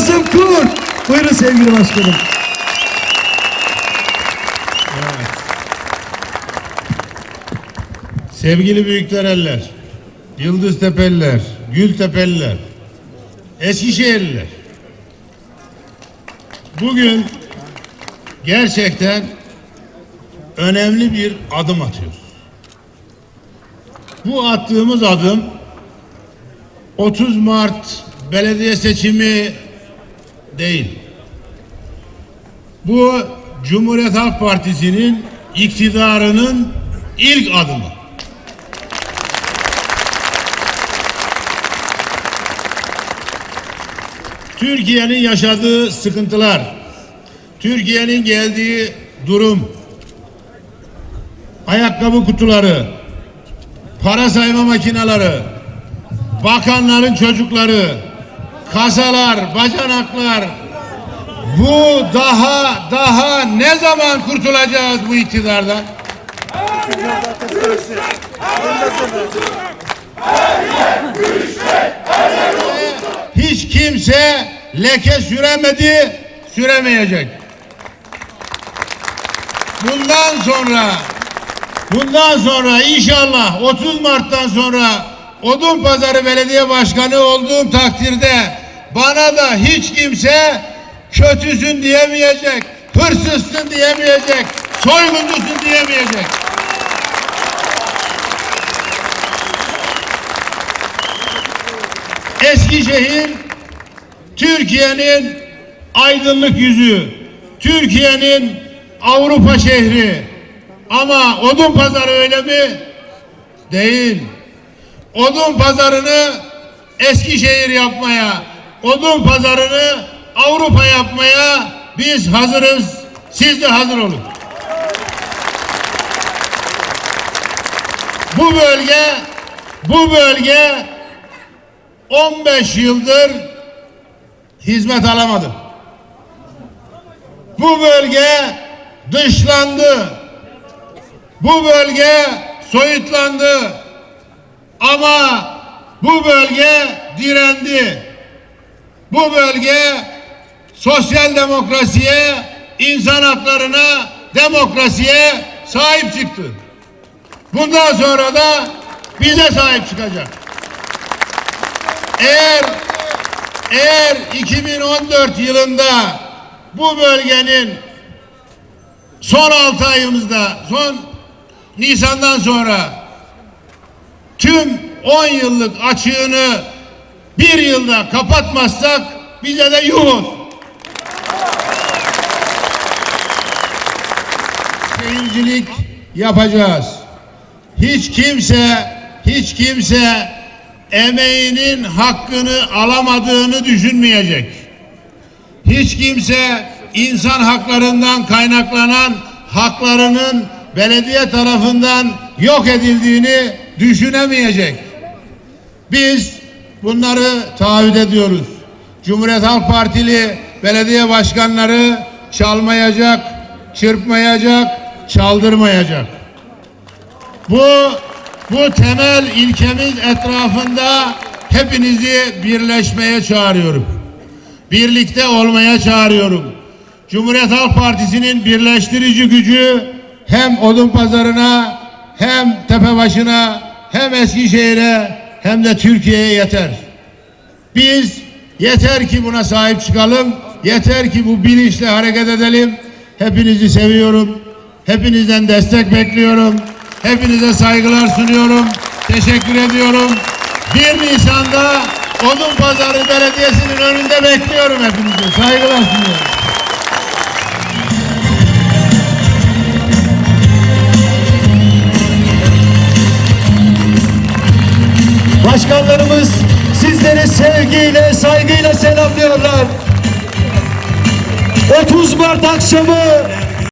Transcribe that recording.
Kazım Kur. Buyurun sevgili başkanım. Sevgili Büyükdereller, Yıldıztepeliler, Gültepeliler, Eskişehirliler. Bugün gerçekten önemli bir adım atıyoruz. Bu attığımız adım 30 Mart belediye seçimi değil. Bu Cumhuriyet Halk Partisi'nin iktidarının ilk adımı. Türkiye'nin yaşadığı sıkıntılar, Türkiye'nin geldiği durum, ayakkabı kutuları, para sayma makineleri, bakanların çocukları, kasalar, bacanaklar, bu daha daha ne zaman kurtulacağız bu iktidardan? Hiç kimse leke süremedi, süremeyecek. Bundan sonra bundan sonra inşallah 30 Mart'tan sonra Odun Pazarı Belediye Başkanı olduğum takdirde bana da hiç kimse kötüsün diyemeyecek, hırsızsın diyemeyecek, soyguncusun diyemeyecek. Eskişehir Türkiye'nin aydınlık yüzü, Türkiye'nin Avrupa şehri. Ama odun pazarı öyle mi? Değil. Odun pazarını Eskişehir yapmaya, odun pazarını Avrupa yapmaya biz hazırız. Siz de hazır olun. Bu bölge bu bölge 15 yıldır hizmet alamadı. Bu bölge dışlandı. Bu bölge soyutlandı. Ama bu bölge direndi. Bu bölge sosyal demokrasiye, insan haklarına, demokrasiye sahip çıktı. Bundan sonra da bize sahip çıkacak. Eğer eğer 2014 yılında bu bölgenin son 6 ayımızda son Nisan'dan sonra tüm 10 yıllık açığını bir yılda kapatmazsak bize de yuh. Şehircilik yapacağız. Hiç kimse hiç kimse emeğinin hakkını alamadığını düşünmeyecek. Hiç kimse insan haklarından kaynaklanan haklarının belediye tarafından yok edildiğini düşünemeyecek. Biz bunları taahhüt ediyoruz. Cumhuriyet Halk Partili belediye başkanları çalmayacak, çırpmayacak, çaldırmayacak. Bu bu temel ilkemiz etrafında hepinizi birleşmeye çağırıyorum. Birlikte olmaya çağırıyorum. Cumhuriyet Halk Partisi'nin birleştirici gücü hem odun pazarına hem tepebaşına hem Eskişehir'e hem de Türkiye'ye yeter. Biz yeter ki buna sahip çıkalım. Yeter ki bu bilinçle hareket edelim. Hepinizi seviyorum. Hepinizden destek bekliyorum. Hepinize saygılar sunuyorum. Teşekkür ediyorum. 1 Nisan'da Odun Pazarı Belediyesi'nin önünde bekliyorum hepinizi. Saygılar sunuyorum. Başkanlarımız sizleri sevgiyle, saygıyla selamlıyorlar. 30 Mart akşamı